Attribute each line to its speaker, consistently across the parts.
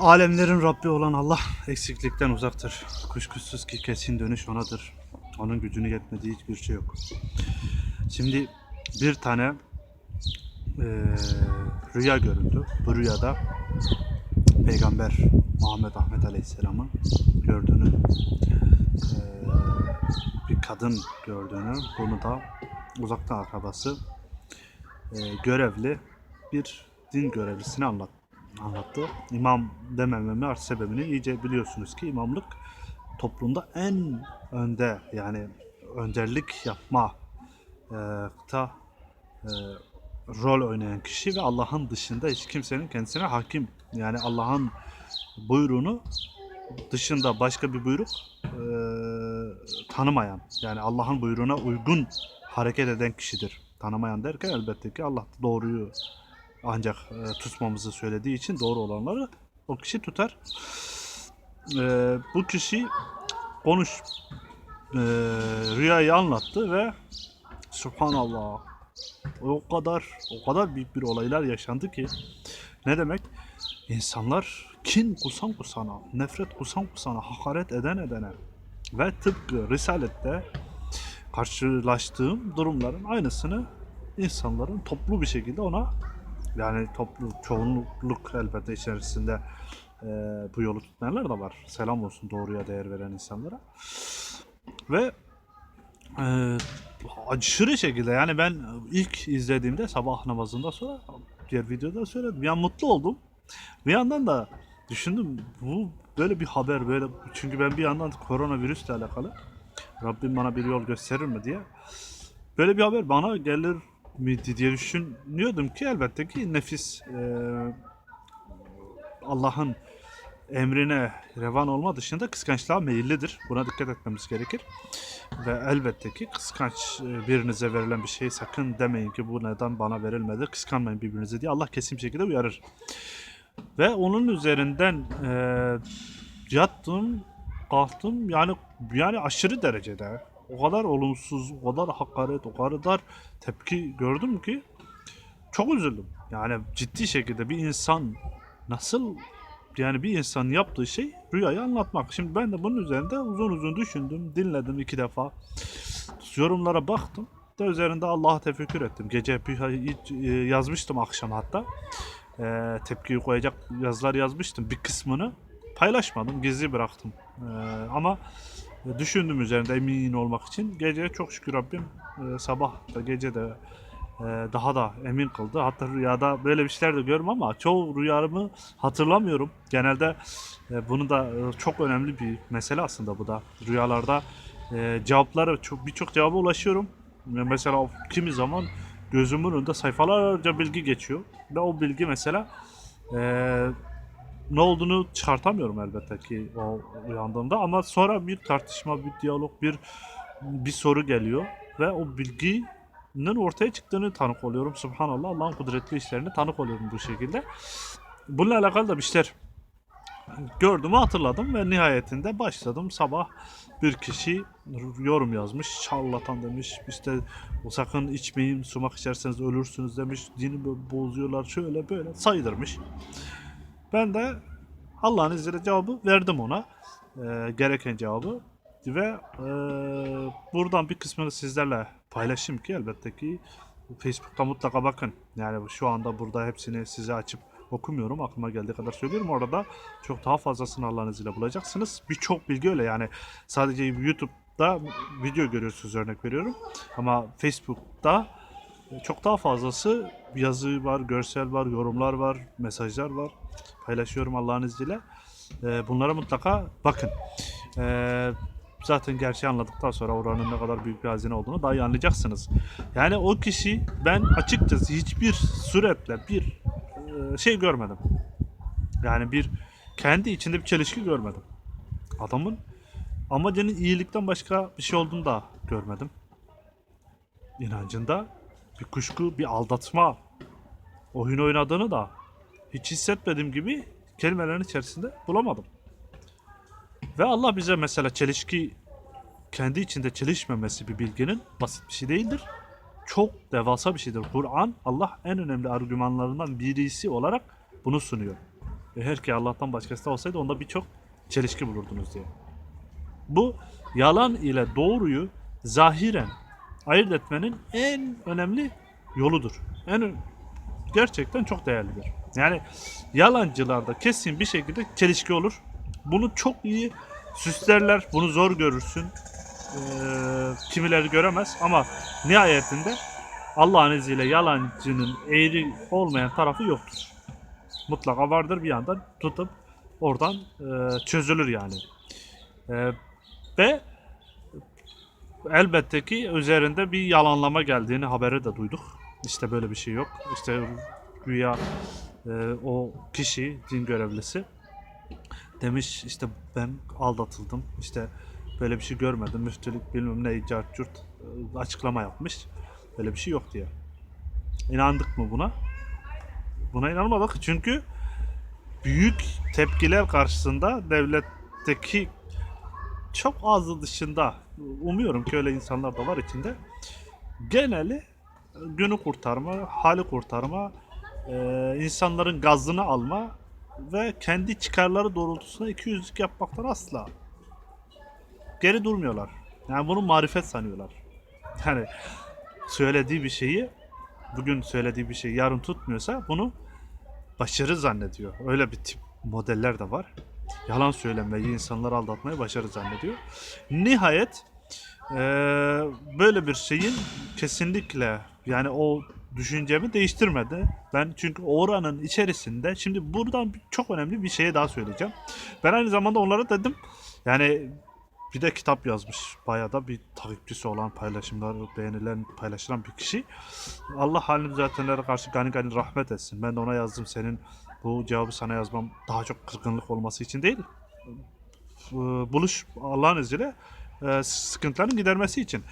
Speaker 1: Alemlerin Rabbi olan Allah eksiklikten uzaktır. Kuşkusuz ki kesin dönüş onadır. Onun gücünü yetmediği hiçbir şey yok. Şimdi bir tane eee, rüya göründü. Bu rüyada Peygamber Muhammed Ahmet Aleyhisselam'ın gördüğünü eee, bir kadın gördüğünü bunu da uzaktan akrabası eee, görevli bir din görevlisine anlat, anlattı. İmam demememin artı sebebini iyice biliyorsunuz ki imamlık toplumda en önde yani önderlik yapma eee ta eee, rol oynayan kişi ve Allah'ın dışında hiç kimsenin kendisine hakim yani Allah'ın buyruğunu dışında başka bir buyruk eee, tanımayan yani Allah'ın buyruğuna uygun hareket eden kişidir. Tanımayan derken elbette ki Allah doğruyu ancak e, tutmamızı söylediği için doğru olanları o kişi tutar. E, bu kişi konuş e, rüyayı anlattı ve Subhanallah o kadar o kadar büyük bir olaylar yaşandı ki ne demek? İnsanlar kin kusan kusana, nefret kusan kusana, hakaret eden edene ve tıpkı Risaletle karşılaştığım durumların aynısını insanların toplu bir şekilde ona yani toplu çoğunluk elbette içerisinde e, bu yolu tutmayanlar da var. Selam olsun doğruya değer veren insanlara. Ve e, aşırı şekilde yani ben ilk izlediğimde sabah namazında sonra diğer videoda söyledim. Ya mutlu oldum. Bir yandan da düşündüm bu böyle bir haber böyle çünkü ben bir yandan koronavirüsle alakalı Rabbim bana bir yol gösterir mi diye böyle bir haber bana gelir miydi diye düşünüyordum ki elbette ki nefis e, Allah'ın emrine revan olma dışında kıskançlığa meyillidir. Buna dikkat etmemiz gerekir. Ve elbette ki kıskanç e, birinize verilen bir şey sakın demeyin ki bu neden bana verilmedi. Kıskanmayın birbirinizi diye Allah kesin şekilde uyarır. Ve onun üzerinden e, yattım, kalktım yani yani aşırı derecede o kadar olumsuz, o kadar hakaret, o kadar tepki gördüm ki çok üzüldüm. Yani ciddi şekilde bir insan nasıl yani bir insanın yaptığı şey rüyayı anlatmak. Şimdi ben de bunun üzerinde uzun uzun düşündüm, dinledim iki defa. Yorumlara baktım da üzerinde Allah'a tefekkür ettim. Gece bir e, yazmıştım akşam hatta. E, tepkiyi koyacak yazılar yazmıştım. Bir kısmını paylaşmadım, gizli bıraktım. E, ama düşündüm üzerinde emin olmak için. Gece çok şükür Rabbim e, sabah da gece de e, daha da emin kıldı. Hatta rüyada böyle bir şeyler de görmem ama çoğu rüyamı hatırlamıyorum. Genelde e, bunu da çok önemli bir mesele aslında bu da. Rüyalarda e, cevapları çok birçok cevaba ulaşıyorum. Mesela kimi zaman gözümün önünde sayfalarca bilgi geçiyor ve o bilgi mesela ne olduğunu çıkartamıyorum elbette ki o uyandığımda ama sonra bir tartışma, bir diyalog, bir bir soru geliyor ve o bilginin ortaya çıktığını tanık oluyorum. Subhanallah Allah'ın kudretli işlerine tanık oluyorum bu şekilde. Bununla alakalı da bir şeyler gördüğümü hatırladım ve nihayetinde başladım sabah bir kişi yorum yazmış şarlatan demiş işte sakın içmeyin sumak içerseniz ölürsünüz demiş dini bo- bozuyorlar şöyle böyle saydırmış. Ben de Allah'ın izniyle cevabı verdim ona. Ee, gereken cevabı. Ve e, buradan bir kısmını sizlerle paylaşayım ki elbette ki Facebook'ta mutlaka bakın. Yani şu anda burada hepsini size açıp okumuyorum. Aklıma geldiği kadar söylüyorum. Orada çok daha fazlasını Allah'ın izniyle bulacaksınız. Birçok bilgi öyle yani. Sadece YouTube'da video görüyorsunuz örnek veriyorum. Ama Facebook'ta çok daha fazlası yazı var, görsel var, yorumlar var, mesajlar var. Paylaşıyorum Allah'ın izniyle. Ee, bunlara mutlaka bakın. Ee, zaten gerçeği anladıktan sonra oranın ne kadar büyük bir hazine olduğunu daha iyi anlayacaksınız. Yani o kişi ben açıkçası hiçbir suretle bir e, şey görmedim. Yani bir kendi içinde bir çelişki görmedim. Adamın amacının iyilikten başka bir şey olduğunu da görmedim. İnancında bir kuşku, bir aldatma oyun oynadığını da hiç hissetmediğim gibi kelimelerin içerisinde bulamadım. Ve Allah bize mesela çelişki kendi içinde çelişmemesi bir bilginin basit bir şey değildir. Çok devasa bir şeydir. Kur'an Allah en önemli argümanlarından birisi olarak bunu sunuyor. Eğer ki Allah'tan başkası da olsaydı onda birçok çelişki bulurdunuz diye. Bu yalan ile doğruyu zahiren ayırt etmenin en önemli yoludur. En gerçekten çok değerlidir. Yani yalancılarda kesin bir şekilde çelişki olur. Bunu çok iyi süslerler. Bunu zor görürsün. Ee, kimileri göremez ama nihayetinde Allah'ın izniyle yalancının eğri olmayan tarafı yoktur. Mutlaka vardır bir yandan tutup oradan e, çözülür yani. E, ve elbette ki üzerinde bir yalanlama geldiğini haberi de duyduk. İşte böyle bir şey yok. İşte güya e, o kişi din görevlisi demiş işte ben aldatıldım. İşte böyle bir şey görmedim. Müftülük bilmem ne cart curt e, açıklama yapmış. Böyle bir şey yok diye. İnandık mı buna? Buna inanmadık çünkü büyük tepkiler karşısında devletteki çok azı dışında umuyorum ki öyle insanlar da var içinde geneli günü kurtarma, hali kurtarma, e, insanların gazını alma ve kendi çıkarları doğrultusunda ikiyüzlük yapmaktan asla geri durmuyorlar. Yani bunu marifet sanıyorlar. Yani söylediği bir şeyi bugün söylediği bir şey yarın tutmuyorsa bunu başarı zannediyor. Öyle bir tip modeller de var. Yalan söylemeyi, insanları aldatmayı başarı zannediyor. Nihayet eee, böyle bir şeyin kesinlikle yani o düşüncemi değiştirmedi. Ben çünkü oranın içerisinde şimdi buradan çok önemli bir şeye daha söyleyeceğim. Ben aynı zamanda onlara dedim yani bir de kitap yazmış. Bayağı da bir takipçisi olan paylaşımlar, beğenilen, paylaşılan bir kişi. Allah halini düzeltenlere karşı gani gani rahmet etsin. Ben de ona yazdım senin bu cevabı sana yazmam daha çok kırgınlık olması için değil. Buluş Allah'ın izniyle e, sıkıntıların gidermesi için.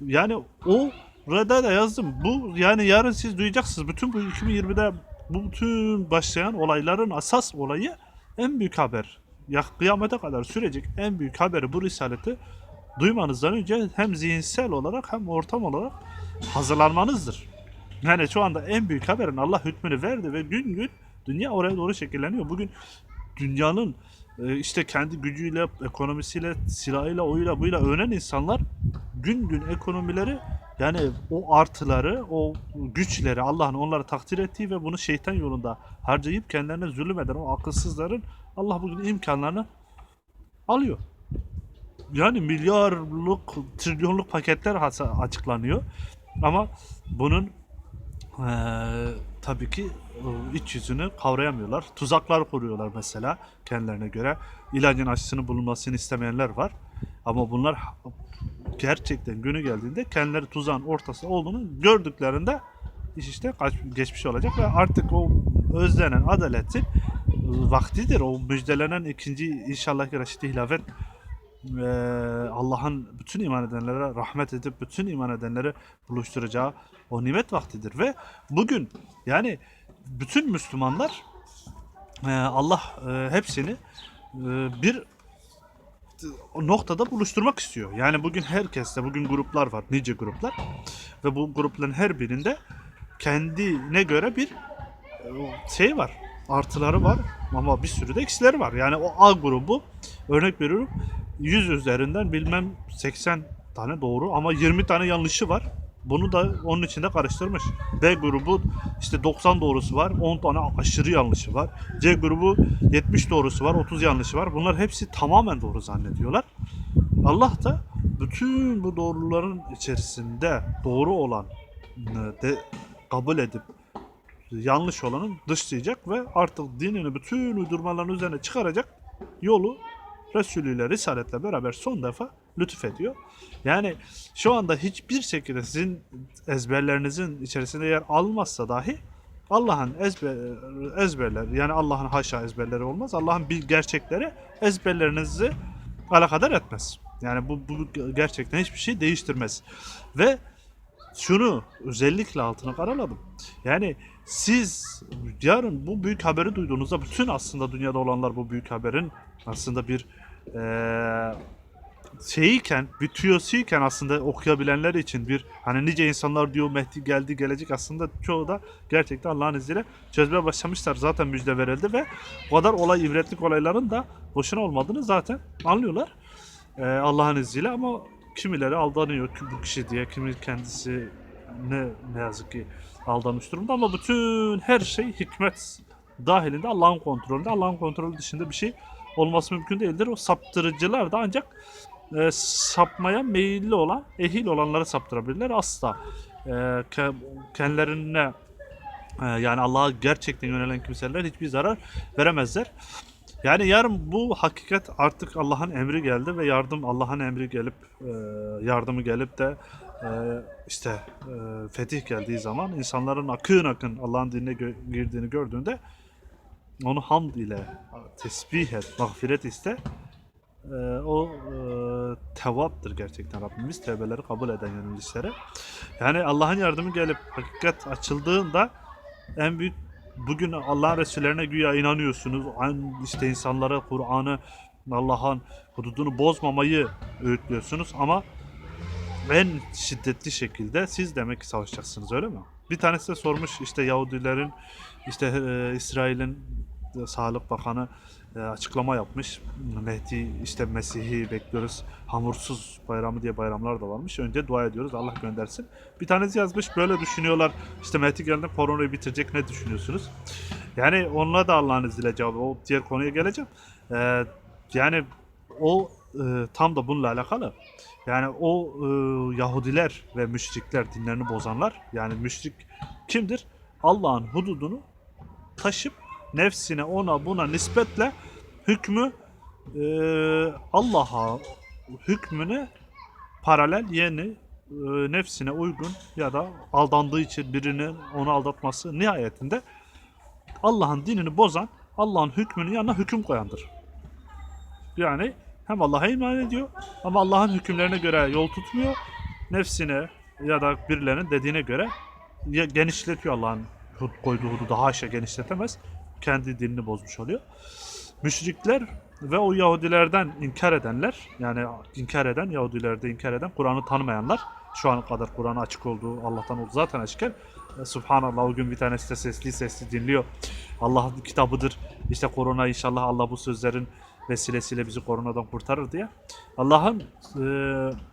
Speaker 1: Yani o burada da yazdım. Bu yani yarın siz duyacaksınız. Bütün bu 2020'de bu bütün başlayan olayların asas olayı en büyük haber. Ya kıyamete kadar sürecek en büyük haberi bu risaleti duymanızdan önce hem zihinsel olarak hem ortam olarak hazırlanmanızdır. Yani şu anda en büyük haberin Allah hükmünü verdi ve gün gün dünya oraya doğru şekilleniyor. Bugün dünyanın e, işte kendi gücüyle, ekonomisiyle, silahıyla, oyuyla, buyla övünen insanlar gün gün ekonomileri yani o artıları, o güçleri Allah'ın onları takdir ettiği ve bunu şeytan yolunda harcayıp kendilerine zulüm eden o akılsızların Allah bugün imkanlarını alıyor. Yani milyarlık, trilyonluk paketler açıklanıyor. Ama bunun eee, tabii ki e, iç yüzünü kavrayamıyorlar. Tuzaklar kuruyorlar mesela kendilerine göre. İlacın aşısının bulunmasını istemeyenler var. Ama bunlar gerçekten günü geldiğinde kendileri tuzağın ortası olduğunu gördüklerinde iş işte geçmiş olacak ve artık o özlenen adaletin e, vaktidir. O müjdelenen ikinci inşallah reşit hilafet e, Allah'ın bütün iman edenlere rahmet edip bütün iman edenleri buluşturacağı o nimet vaktidir ve bugün yani bütün Müslümanlar e, Allah e, hepsini e, bir noktada buluşturmak istiyor. Yani bugün herkeste bugün gruplar var, nice gruplar ve bu grupların her birinde kendine göre bir e, şey var. Artıları var ama bir sürü de eksileri var. Yani o A grubu örnek veriyorum 100 üzerinden bilmem 80 tane doğru ama 20 tane yanlışı var. Bunu da onun içinde karıştırmış. B grubu işte 90 doğrusu var, 10 tane aşırı yanlışı var. C grubu 70 doğrusu var, 30 yanlışı var. Bunlar hepsi tamamen doğru zannediyorlar. Allah da bütün bu doğruların içerisinde doğru olan de kabul edip yanlış olanı dışlayacak ve artık dinini bütün uydurmaların üzerine çıkaracak yolu Resulü ile Risaletle beraber son defa lütfediyor. Yani şu anda hiçbir şekilde sizin ezberlerinizin içerisinde yer almazsa dahi Allah'ın ezber, ezberler yani Allah'ın haşa ezberleri olmaz. Allah'ın bir gerçekleri ezberlerinizi alakadar etmez. Yani bu, bu gerçekten hiçbir şey değiştirmez. Ve şunu özellikle altına karaladım. Yani siz yarın bu büyük haberi duyduğunuzda bütün aslında dünyada olanlar bu büyük haberin aslında bir eee, şeyiyken, bir tüyosuyken aslında okuyabilenler için bir hani nice insanlar diyor Mehdi geldi gelecek aslında çoğu da gerçekten Allah'ın izniyle çözmeye başlamışlar. Zaten müjde verildi ve o kadar olay ibretlik olayların da boşuna olmadığını zaten anlıyorlar. Ee, Allah'ın izniyle ama kimileri aldanıyor ki bu kişi diye, kimi kendisi ne ne yazık ki aldanmış durumda ama bütün her şey hikmet dahilinde Allah'ın kontrolünde. Allah'ın kontrolü dışında bir şey olması mümkün değildir. O saptırıcılar da ancak e, sapmaya meyilli olan, ehil olanları saptırabilirler. Asla e, ke- kendilerine e, yani Allah'a gerçekten yönelen kimseler hiçbir zarar veremezler. Yani yarın bu hakikat artık Allah'ın emri geldi ve yardım Allah'ın emri gelip e, yardımı gelip de e, işte e, fetih geldiği zaman insanların akın akın Allah'ın dinine girdiğini gördüğünde onu hamd ile tesbih et, mağfiret iste. E, o e, tevaptır gerçekten Rabbimiz tevbeleri kabul eden yönelicilere. Yani Allah'ın yardımı gelip hakikat açıldığında en büyük bugün Allah'ın Resullerine güya inanıyorsunuz. An- işte insanlara Kur'an'ı Allah'ın hududunu bozmamayı öğütlüyorsunuz ama en şiddetli şekilde siz demek ki savaşacaksınız öyle mi? Bir tanesi de sormuş işte Yahudilerin işte e, İsrail'in Sağlık Bakanı açıklama yapmış. Mehdi işte Mesih'i bekliyoruz. Hamursuz bayramı diye bayramlar da varmış. Önce dua ediyoruz Allah göndersin. Bir tanesi yazmış böyle düşünüyorlar. İşte Mehdi geldi koronayı bitirecek ne düşünüyorsunuz? Yani onunla da Allah'ın izniyle cevabı. O diğer konuya geleceğim. Ee, yani o e, tam da bununla alakalı. Yani o e, Yahudiler ve müşrikler dinlerini bozanlar yani müşrik kimdir? Allah'ın hududunu taşıp nefsine ona buna nispetle hükmü e, Allah'a hükmüne paralel yeni e, nefsine uygun ya da aldandığı için birinin onu aldatması nihayetinde Allah'ın dinini bozan Allah'ın hükmünün yanına hüküm koyandır. Yani hem Allah'a iman ediyor ama Allah'ın hükümlerine göre yol tutmuyor. Nefsine ya da birilerinin dediğine göre ya genişletiyor Allah'ın koyduğu hududu haşa genişletemez. Kendi dinini bozmuş oluyor. Müşrikler ve o Yahudilerden inkar edenler yani inkar eden Yahudilerde inkar eden Kur'an'ı tanımayanlar şu ana kadar Kur'an'ı açık olduğu Allah'tan olduğu zaten açıkken e, Subhanallah o gün bir tanesi de sesli sesli dinliyor. Allah'ın kitabıdır. İşte korona inşallah Allah bu sözlerin vesilesiyle bizi koronadan kurtarır diye. Allah'ın e,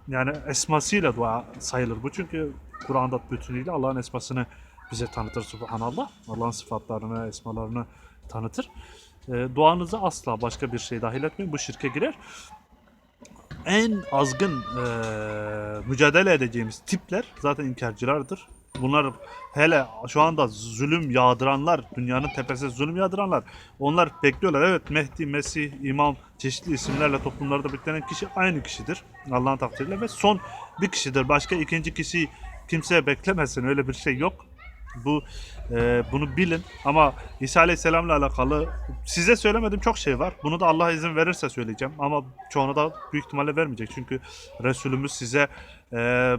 Speaker 1: yani esmasıyla dua sayılır bu. Çünkü Kur'an'da bütünüyle Allah'ın esmasını bize tanıtır Subhanallah. Allah'ın sıfatlarını, esmalarını tanıtır. E, duanızı asla başka bir şey dahil etmeyin. Bu şirke girer. En azgın e, mücadele edeceğimiz tipler zaten inkarcılardır. Bunlar hele şu anda zulüm yağdıranlar, dünyanın tepesine zulüm yağdıranlar, onlar bekliyorlar. Evet Mehdi, Mesih, İmam çeşitli isimlerle toplumlarda beklenen kişi aynı kişidir. Allah'ın takdiriyle ve son bir kişidir. Başka ikinci kişi kimseye beklemesin. Öyle bir şey yok. Bu e, bunu bilin ama İsa Aleyhisselam'la alakalı size söylemediğim çok şey var. Bunu da Allah izin verirse söyleyeceğim ama çoğunu da büyük ihtimalle vermeyecek. Çünkü Resulümüz size e,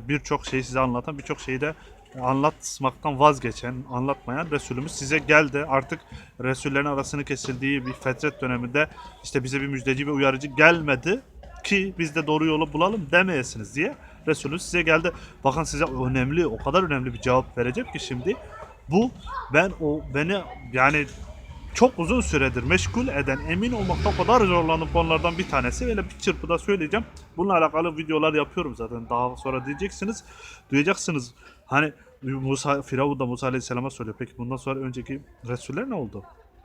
Speaker 1: birçok şeyi size anlatan, birçok şeyi de anlatmaktan vazgeçen, anlatmayan Resulümüz size geldi. Artık Resullerin arasını kesildiği bir fetret döneminde işte bize bir müjdeci ve uyarıcı gelmedi ki biz de doğru yolu bulalım demeyesiniz diye Resulümüz size geldi. Bakın size önemli, o kadar önemli bir cevap vereceğim ki şimdi bu ben o beni yani çok uzun süredir meşgul eden, emin olmakta o kadar zorlandığım konulardan bir tanesi. Öyle bir çırpıda söyleyeceğim. Bununla alakalı videolar yapıyorum zaten. Daha sonra diyeceksiniz, duyacaksınız. Hani Musa, Firavun da Musa Aleyhisselam'a soruyor. Peki bundan sonra önceki Resuller ne oldu?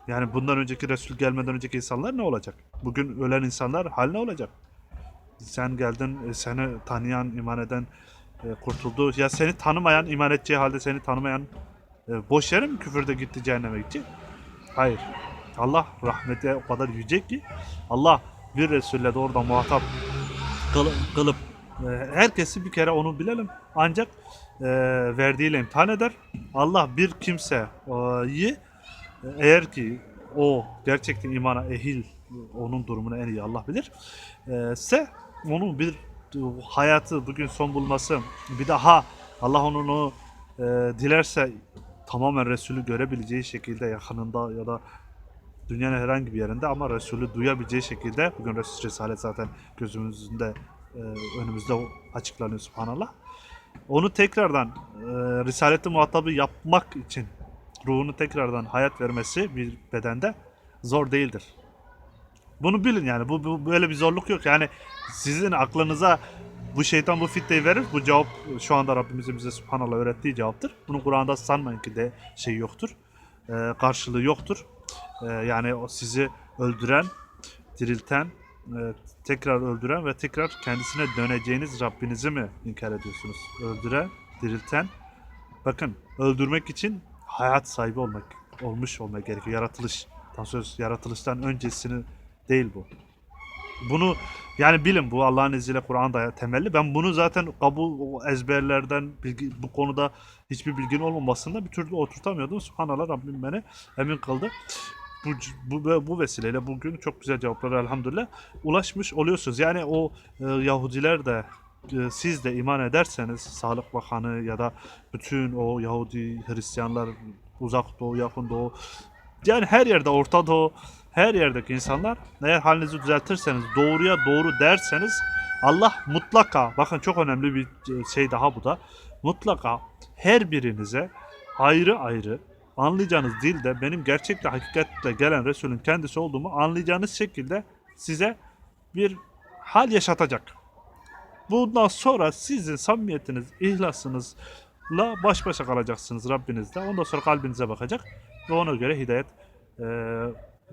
Speaker 1: Yani bundan önceki Resul gelmeden önceki insanlar ne olacak? Bugün ölen insanlar hal ne olacak? Sen geldin, e, seni tanıyan, iman eden e, kurtuldu. Ya seni tanımayan, iman edeceği halde seni tanımayan e, boş yere mi küfürde gitti cehenneme gidecek? Hayır. Allah rahmeti o kadar yüce ki Allah bir Resul'le de orada muhatap kıl- kılıp herkesi bir kere onu bilelim. Ancak e, verdiğiyle imtihan eder. Allah bir kimseyi eğer ki o gerçekten imana ehil onun durumunu en iyi Allah bilir. E, ise onun bir hayatı bugün son bulması bir daha Allah onun e, dilerse tamamen Resulü görebileceği şekilde yakınında ya da dünyanın herhangi bir yerinde ama Resulü duyabileceği şekilde bugün Resul Risalet zaten gözümüzün de e, önümüzde açıklanıyor subhanallah. Onu tekrardan e, risaleti muhatabı yapmak için ruhunu tekrardan hayat vermesi bir bedende zor değildir. Bunu bilin yani bu, bu böyle bir zorluk yok. Yani sizin aklınıza bu şeytan bu fitneyi verir. Bu cevap şu anda Rabbimizin bize subhanallah öğrettiği cevaptır. Bunu Kur'an'da sanmayın ki de şey yoktur. Ee, karşılığı yoktur. Ee, yani o sizi öldüren, dirilten, e, tekrar öldüren ve tekrar kendisine döneceğiniz Rabbinizi mi inkar ediyorsunuz? Öldüren, dirilten. Bakın öldürmek için hayat sahibi olmak olmuş olmak gerekiyor. Yaratılış. Tam söz yaratılıştan öncesini değil bu. Bunu yani bilin bu Allah'ın izniyle Kur'an'da temelli. Ben bunu zaten kabul ezberlerden bilgi, bu konuda hiçbir bilgin olmamasında bir türlü oturtamıyordum. Subhanallah Rabbim beni emin kıldı. Bu, bu, bu vesileyle bugün çok güzel cevaplara elhamdülillah ulaşmış oluyorsunuz. Yani o e, Yahudiler de e, siz de iman ederseniz Sağlık Bakanı ya da bütün o Yahudi Hristiyanlar uzak doğu yakın doğu yani her yerde Orta Doğu her yerdeki insanlar eğer halinizi düzeltirseniz doğruya doğru derseniz Allah mutlaka bakın çok önemli bir şey daha bu da mutlaka her birinize ayrı ayrı anlayacağınız dilde benim gerçekle hakikatle gelen Resulün kendisi olduğumu anlayacağınız şekilde size bir hal yaşatacak. Bundan sonra sizin samimiyetiniz, ihlasınızla baş başa kalacaksınız Rabbinizle. Ondan sonra kalbinize bakacak ve ona göre hidayet e,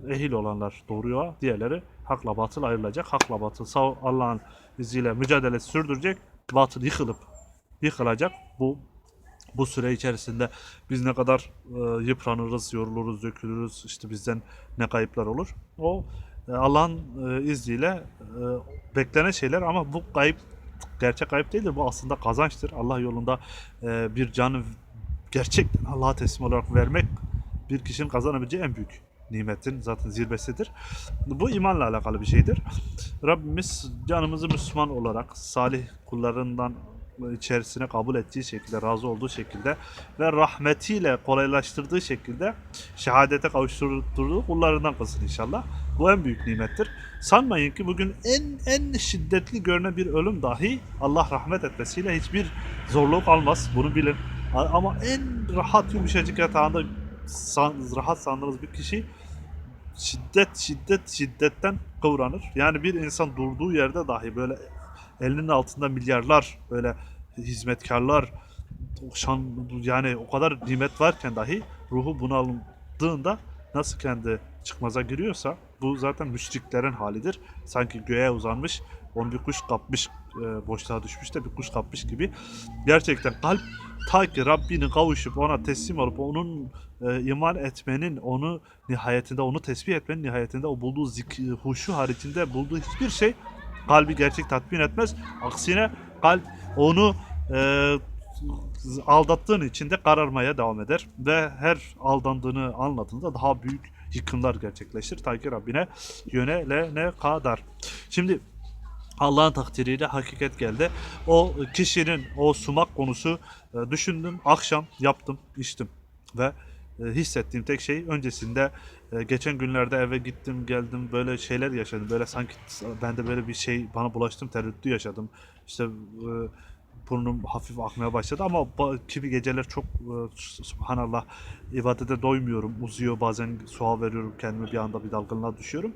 Speaker 1: ehil olanlar doğruya, diğerleri hakla batıl ayrılacak. Hakla batıl Allah'ın izniyle mücadele sürdürecek. Batıl yıkılıp yıkılacak. Bu bu süre içerisinde biz ne kadar e, yıpranırız, yoruluruz, dökülürüz, işte bizden ne kayıplar olur. O e, Allah'ın e, izniyle e, beklenen şeyler ama bu kayıp gerçek kayıp değildir. Bu aslında kazançtır. Allah yolunda e, bir canı gerçekten Allah'a teslim olarak vermek bir kişinin kazanabileceği en büyük nimetin zaten zirvesidir. Bu imanla alakalı bir şeydir. Rabbimiz canımızı Müslüman olarak salih kullarından içerisine kabul ettiği şekilde, razı olduğu şekilde ve rahmetiyle kolaylaştırdığı şekilde şehadete kavuşturduğu kullarından kılsın inşallah. Bu en büyük nimettir. Sanmayın ki bugün en en şiddetli görünen bir ölüm dahi Allah rahmet etmesiyle hiçbir zorluk almaz. Bunu bilin. Ama en rahat yumuşacık yatağında san, rahat sandığınız bir kişi şiddet şiddet şiddetten kıvranır. Yani bir insan durduğu yerde dahi böyle elinin altında milyarlar böyle hizmetkarlar şan, yani o kadar nimet varken dahi ruhu bunalındığında nasıl kendi çıkmaza giriyorsa bu zaten müşriklerin halidir. Sanki göğe uzanmış, onu bir kuş kapmış, e, boşluğa düşmüş de bir kuş kapmış gibi. Gerçekten kalp ta ki Rabbini kavuşup ona teslim olup onun e, iman etmenin, onu nihayetinde onu tesbih etmenin nihayetinde o bulduğu zik, huşu haricinde bulduğu hiçbir şey kalbi gerçek tatmin etmez. Aksine kalp onu e, aldattığın için de kararmaya devam eder ve her aldandığını anladığında daha büyük yıkımlar gerçekleşir. Ta ki Rabbine yönelene kadar. Şimdi Allah'ın takdiriyle hakikat geldi. O kişinin o sumak konusu e, düşündüm, akşam yaptım, içtim ve e, hissettiğim tek şey öncesinde e, geçen günlerde eve gittim geldim böyle şeyler yaşadım. Böyle sanki ben de böyle bir şey bana bulaştım tereddütü yaşadım. İşte e, burnum hafif akmaya başladı ama kimi geceler çok e, subhanallah ibadete doymuyorum. Uzuyor bazen sual veriyorum kendime bir anda bir dalgınlığa düşüyorum.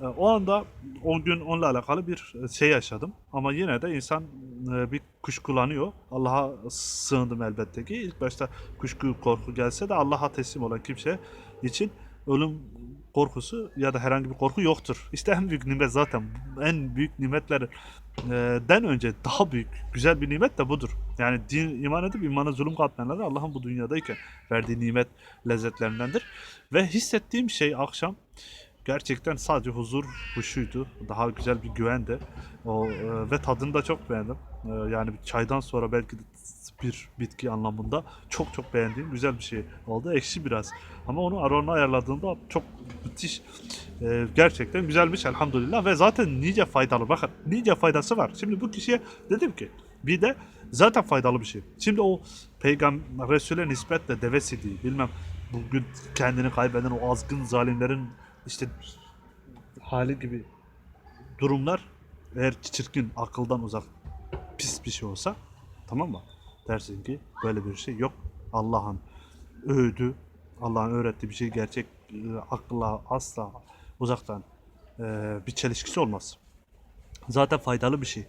Speaker 1: E, o anda o gün onunla alakalı bir şey yaşadım. Ama yine de insan e, bir kuşkulanıyor. Allah'a sığındım elbette ki. İlk başta kuşku korku gelse de Allah'a teslim olan kimse için ölüm korkusu ya da herhangi bir korku yoktur. İşte en büyük nimet zaten en büyük nimetlerden önce daha büyük güzel bir nimet de budur. Yani din iman edip imana zulüm katmayanlara Allah'ın bu dünyadayken verdiği nimet lezzetlerindendir. Ve hissettiğim şey akşam gerçekten sadece huzur, huşuydu. Daha güzel bir güvendi. O e, ve tadını da çok beğendim. E, yani çaydan sonra belki de bir bitki anlamında çok çok beğendiğim güzel bir şey oldu. Ekşi biraz. Ama onu aronuna ayarladığında çok müthiş. e, gerçekten güzelmiş elhamdülillah ve zaten nice faydalı. Bakın nice faydası var. Şimdi bu kişiye dedim ki bir de zaten faydalı bir şey. Şimdi o peygamber Resul'e nispetle devesi değil. Bilmem bugün kendini kaybeden o azgın zalimlerin işte hali gibi durumlar eğer çirkin, akıldan uzak, pis bir şey olsa tamam mı? Dersin ki böyle bir şey yok. Allah'ın öğüdü, Allah'ın öğrettiği bir şey gerçek e, akılla asla uzaktan e, bir çelişkisi olmaz. Zaten faydalı bir şey.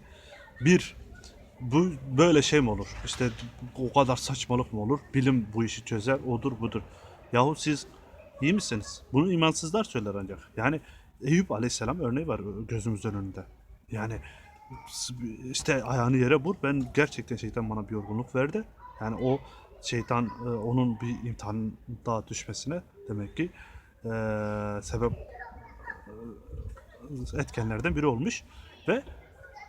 Speaker 1: Bir, bu böyle şey mi olur? İşte o kadar saçmalık mı olur? Bilim bu işi çözer, odur budur. Yahu siz iyi misiniz? Bunu imansızlar söyler ancak. Yani Eyüp Aleyhisselam örneği var gözümüzün önünde. Yani işte ayağını yere vur. Ben gerçekten şeytan bana bir yorgunluk verdi. Yani o şeytan e, onun bir imtihanda düşmesine demek ki e, sebep e, etkenlerden biri olmuş ve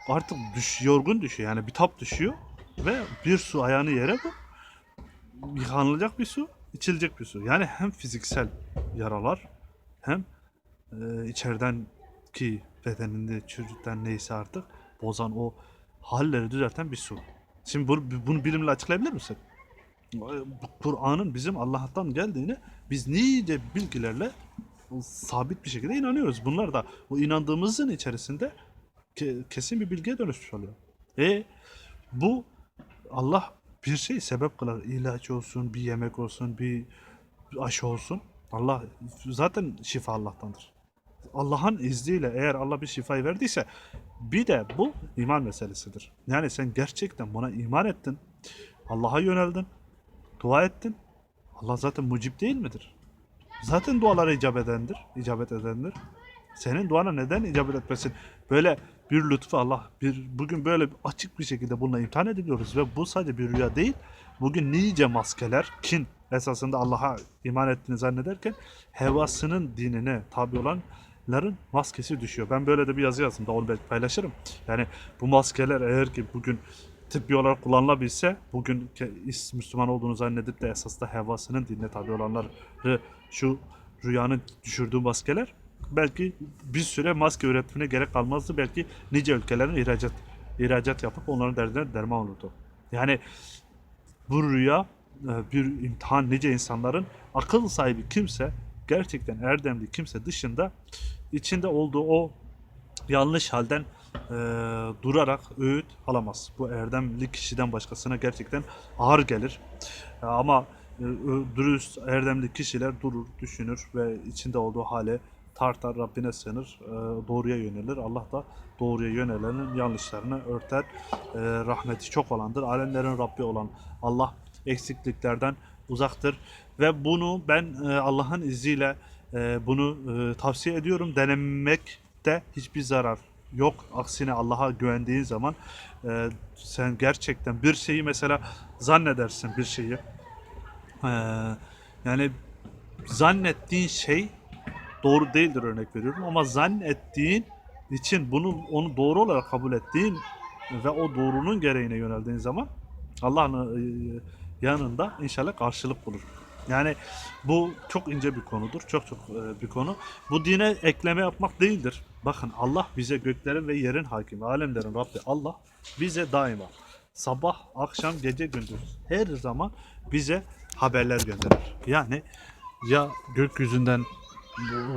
Speaker 1: artık düş, yorgun düşüyor yani bir tap düşüyor ve bir su ayağını yere vur yıkanılacak bir su içilecek bir su yani hem fiziksel yaralar hem e, içeriden ki bedeninde çürüten neyse artık bozan o halleri düzelten bir su. Şimdi bunu, bilimle açıklayabilir misin? Kur'an'ın bizim Allah'tan geldiğini biz nice bilgilerle sabit bir şekilde inanıyoruz. Bunlar da bu inandığımızın içerisinde ke- kesin bir bilgiye dönüşmüş oluyor. E bu Allah bir şey sebep kılar. İlaç olsun, bir yemek olsun, bir aşı olsun. Allah zaten şifa Allah'tandır. Allah'ın izniyle eğer Allah bir şifayı verdiyse bir de bu iman meselesidir. Yani sen gerçekten buna iman ettin. Allah'a yöneldin. Dua ettin. Allah zaten mucip değil midir? Zaten dualara icabet edendir. icabet edendir. Senin duana neden icabet etmesin? Böyle bir lütfu Allah bir bugün böyle açık bir şekilde bununla imtihan ediliyoruz ve bu sadece bir rüya değil. Bugün nice maskeler kin esasında Allah'a iman ettiğini zannederken hevasının dinine tabi olanların maskesi düşüyor. Ben böyle de bir yazı yazdım da onu belki paylaşırım. Yani bu maskeler eğer ki bugün tıbbi olarak kullanılabilse bugün Müslüman olduğunu zannedip de esas da hevasının dinine tabi olanları şu rüyanın düşürdüğü maskeler belki bir süre maske üretimine gerek kalmazdı. Belki nice ülkelerin ihracat ihracat yapıp onların derdine derman olurdu. Yani bu rüya e, bir imtihan nice insanların akıl sahibi kimse gerçekten erdemli kimse dışında içinde olduğu o yanlış halden e, durarak öğüt alamaz. Bu erdemli kişiden başkasına gerçekten ağır gelir. E, ama e, dürüst, erdemli kişiler durur, düşünür ve içinde olduğu hale tartar, Rabbine sığınır, e, doğruya yönelir. Allah da doğruya yönelenin yanlışlarını örter. E, rahmeti çok olandır. Alemlerin Rabbi olan Allah eksikliklerden uzaktır. Ve bunu ben e, Allah'ın izniyle e, bunu e, tavsiye ediyorum. Denemekte hiçbir zarar yok. Aksine Allah'a güvendiğin zaman e, sen gerçekten bir şeyi mesela zannedersin bir şeyi. E, yani zannettiğin şey doğru değildir örnek veriyorum ama zannettiğin için bunu onu doğru olarak kabul ettiğin ve o doğrunun gereğine yöneldiğin zaman Allah'ın e, yanında inşallah karşılık bulur. Yani bu çok ince bir konudur. Çok çok e, bir konu. Bu dine ekleme yapmak değildir. Bakın Allah bize göklerin ve yerin hakimi, alemlerin Rabbi Allah bize daima sabah, akşam, gece, gündüz her zaman bize haberler gönderir. Yani ya gökyüzünden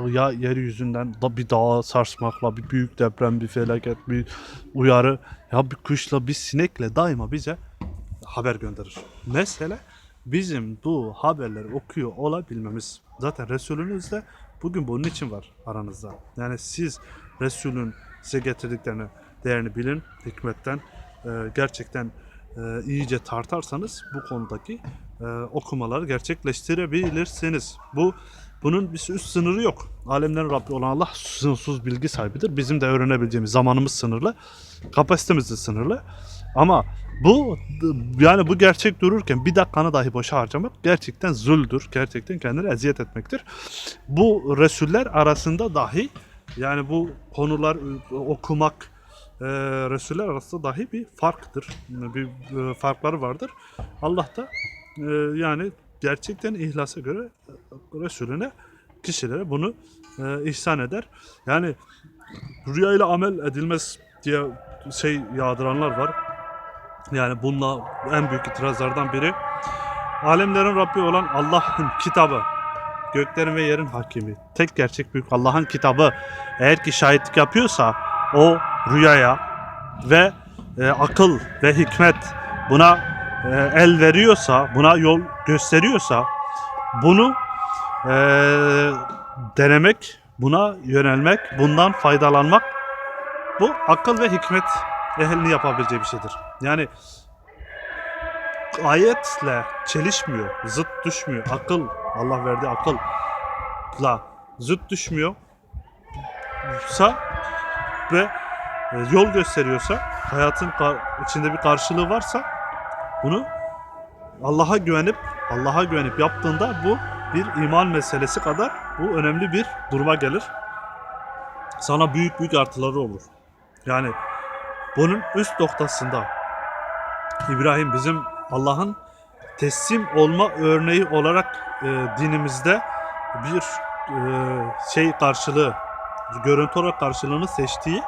Speaker 1: ya yeryüzünden da bir dağ sarsmakla, bir büyük deprem, bir felaket, bir uyarı, ya bir kuşla, bir sinekle daima bize haber gönderir. Mesele bizim bu haberleri okuyor olabilmemiz. Zaten Resulünüz de bugün bunun için var aranızda. Yani siz Resulün size getirdiklerini, değerini bilin, hikmetten e, gerçekten e, iyice tartarsanız bu konudaki e, okumaları gerçekleştirebilirsiniz. Bu bunun bir üst sınırı yok. Alemlerin Rabbi olan Allah sınırsız bilgi sahibidir. Bizim de öğrenebileceğimiz zamanımız sınırlı, kapasitemiz de sınırlı. Ama bu yani bu gerçek dururken bir dakikanı dahi boşa harcamak gerçekten zuldür. Gerçekten kendine eziyet etmektir. Bu Resuller arasında dahi yani bu konular okumak e, Resuller arasında dahi bir farktır. Bir e, farkları vardır. Allah da e, yani gerçekten ihlasa göre Resulüne kişilere bunu e, ihsan eder. Yani rüyayla amel edilmez diye şey yağdıranlar var. Yani bununla en büyük itirazlardan biri alemlerin Rabbi olan Allah'ın kitabı göklerin ve yerin hakimi tek gerçek büyük Allah'ın kitabı eğer ki şahitlik yapıyorsa o rüyaya ve e, akıl ve hikmet buna e, el veriyorsa, buna yol gösteriyorsa bunu e, denemek, buna yönelmek, bundan faydalanmak bu akıl ve hikmet ehlinin yapabileceği bir şeydir. Yani ayetle çelişmiyor, zıt düşmüyor. Akıl, Allah verdiği akılla zıt düşmüyor. Sa ve e, yol gösteriyorsa, hayatın içinde bir karşılığı varsa bunu Allah'a güvenip Allah'a güvenip yaptığında bu bir iman meselesi kadar bu önemli bir duruma gelir. Sana büyük büyük artıları olur. Yani bunun üst noktasında İbrahim bizim Allah'ın teslim olma örneği olarak e, dinimizde bir e, şey karşılığı, görüntü olarak karşılığını seçtiği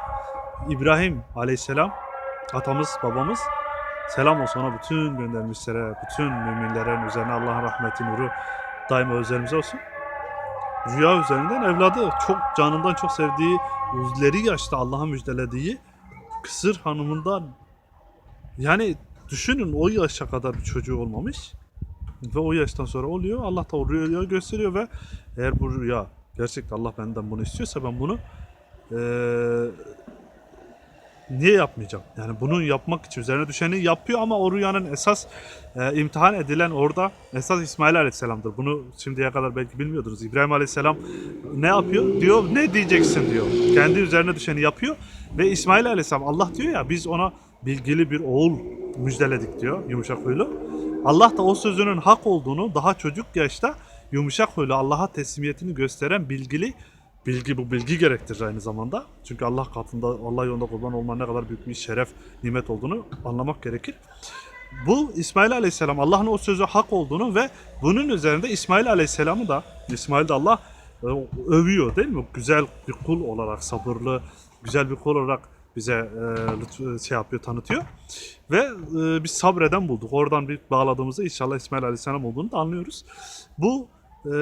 Speaker 1: İbrahim aleyhisselam atamız babamız selam olsun ona bütün göndermişlere, bütün müminlerin üzerine Allah'ın rahmeti nuru daima üzerimize olsun. Rüya üzerinden evladı çok canından çok sevdiği, uzleri yaşta Allah'ın müjdelediği Kısır hanımından yani düşünün o yaşa kadar bir çocuğu olmamış ve o yaştan sonra oluyor. Allah da o rüya gösteriyor ve eğer bu rüya gerçekten Allah benden bunu istiyorsa ben bunu eee, niye yapmayacağım? Yani bunu yapmak için üzerine düşeni yapıyor ama o rüyanın esas e, imtihan edilen orada esas İsmail Aleyhisselam'dır. Bunu şimdiye kadar belki bilmiyordunuz. İbrahim Aleyhisselam ne yapıyor? Diyor ne diyeceksin diyor. Kendi üzerine düşeni yapıyor ve İsmail Aleyhisselam Allah diyor ya biz ona bilgili bir oğul müjdeledik diyor yumuşak huylu. Allah da o sözünün hak olduğunu daha çocuk yaşta yumuşak huylu Allah'a teslimiyetini gösteren bilgili bilgi bu bilgi gerektirir aynı zamanda. Çünkü Allah katında Allah yolunda kurban olma ne kadar büyük bir şeref, nimet olduğunu anlamak gerekir. Bu İsmail Aleyhisselam Allah'ın o sözü hak olduğunu ve bunun üzerinde İsmail Aleyhisselam'ı da İsmail de Allah e, övüyor değil mi? Güzel bir kul olarak sabırlı, güzel bir kul olarak bize e, lütf- şey yapıyor, tanıtıyor. Ve e, biz sabreden bulduk. Oradan bir bağladığımızda inşallah İsmail Aleyhisselam olduğunu da anlıyoruz. Bu e,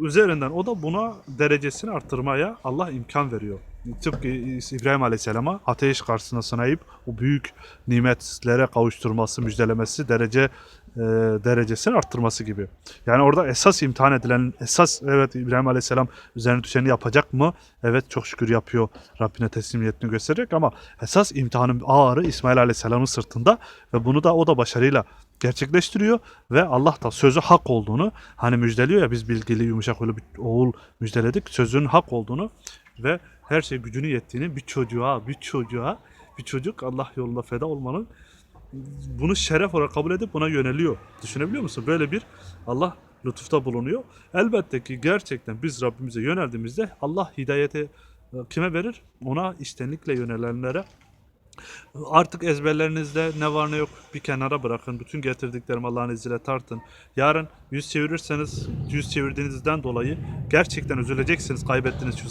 Speaker 1: üzerinden o da buna derecesini arttırmaya Allah imkan veriyor. Tıpkı İbrahim Aleyhisselam'a ateş karşısına sınayıp o büyük nimetlere kavuşturması, müjdelemesi, derece e, derecesini arttırması gibi. Yani orada esas imtihan edilen, esas evet İbrahim Aleyhisselam üzerine düşeni yapacak mı? Evet çok şükür yapıyor. Rabbine teslimiyetini gösterecek ama esas imtihanın ağırı İsmail Aleyhisselam'ın sırtında ve bunu da o da başarıyla gerçekleştiriyor ve Allah da sözü hak olduğunu hani müjdeliyor ya biz bilgili yumuşak oğul müjdeledik sözün hak olduğunu ve her şey gücünü yettiğini bir çocuğa bir çocuğa bir çocuk Allah yolunda feda olmanın bunu şeref olarak kabul edip buna yöneliyor. Düşünebiliyor musun? Böyle bir Allah lütufta bulunuyor. Elbette ki gerçekten biz Rabbimize yöneldiğimizde Allah hidayeti e, kime verir? Ona içtenlikle yönelenlere Artık ezberlerinizde ne var ne yok bir kenara bırakın. Bütün getirdiklerimi Allah'ın izniyle tartın. Yarın yüz çevirirseniz yüz çevirdiğinizden dolayı gerçekten üzüleceksiniz kaybettiğiniz şu zaman.